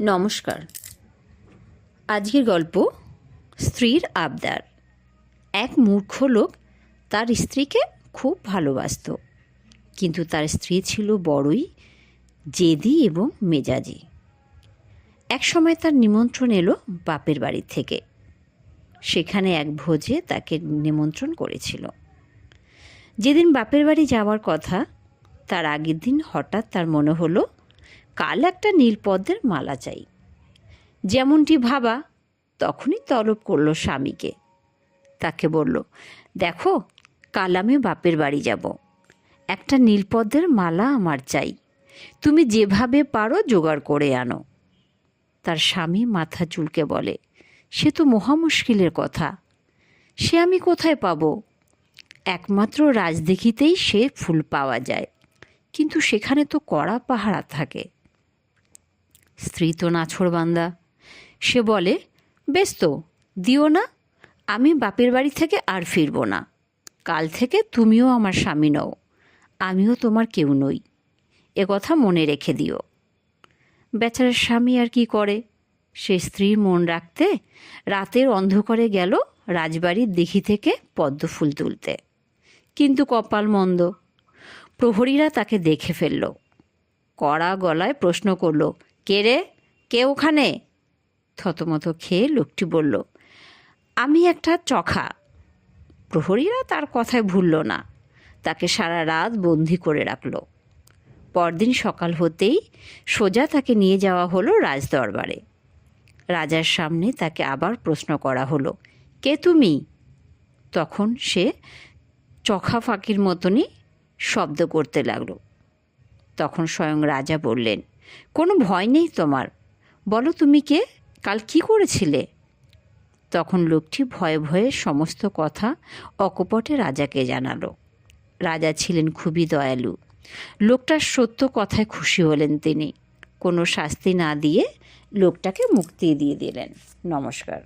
নমস্কার। আজকের গল্প, স্ত্রীর আবদার। এক মূর্খ লোক তার স্ত্রীকে খুব ভালোবাসতো, কিন্তু তার স্ত্রী ছিল বড়ই, জেদি এবং মেজাজি। এক সময় তার নিমন্ত্রণ এলো বাপের বাড়ি থেকে। সেখানে এক ভোজে তাকে নিমন্ত্রণ করেছিল। যেদিন বাপের বাড়ি যাওয়ার কথা, তার আগের দিন হঠাৎ তার মনে হলো কাল একটা নীলপদ্মের মালা চাই। যেমনটি ভাবা, তখনই তলব করল স্বামীকে। তাকে বলল, দেখো, কাল আমি বাপের বাড়ি যাব। একটা নীলপদ্মের মালা আমার চাই। তুমি যেভাবে পারো জোগাড় করে আনো। তার স্বামী মাথা চুলকে বলে, সে তো মহা মুশকিলের কথা। সে আমি কোথায় পাবো? একমাত্র রাজদেখিতেই সে ফুল পাওয়া যায়। কিন্তু সেখানে তো কড়া পাহারা থাকে। স্ত্রী তো নাছোড়বান্দা সে বলে, বেশ তো, দিও না, আমি বাপের বাড়ি থেকে আর ফিরবো না। কাল থেকে তুমিও আমার স্বামী নও, আমিও তোমার কেউ নই। এ কথা মনে রেখে দিও। বেচারার স্বামী আর কি করে? সে স্ত্রীর মন রাখতে রাতের অন্ধকারে গেল রাজবাড়ির দিঘি থেকে পদ্ম ফুল তুলতে। কিন্তু কপাল মন্দ। প্রহরীরা তাকে দেখে ফেলল। কড়া গলায় প্রশ্ন করল কে রে? কে ওখানে? থতমত খেয়ে লোকটি বলল, আমি একটা চখা। প্রহরীরা তার কথায় ভুলল না। তাকে সারা রাত বন্দি করে রাখল। পরদিন সকাল হতেই সোজা তাকে নিয়ে যাওয়া হলো রাজদরবারে। রাজার সামনে তাকে আবার প্রশ্ন করা হলো, কে তুমি? তখন সে চখা ফাঁকির মতনই শব্দ করতে লাগল। তখন স্বয়ং রাজা বললেন কোনো ভয় নেই তোমার। বলো তুমি কে? কাল কি করেছিলে? তখন লোকটি ভয়ে ভয়ে সমস্ত কথা অকপটে রাজাকে জানালো। রাজা ছিলেন খুবই দয়ালু। লোকটার সত্য কথায় খুশি হলেন তিনি। কোনো শাস্তি না দিয়ে লোকটাকে মুক্তি দিয়ে দিলেন। নমস্কার।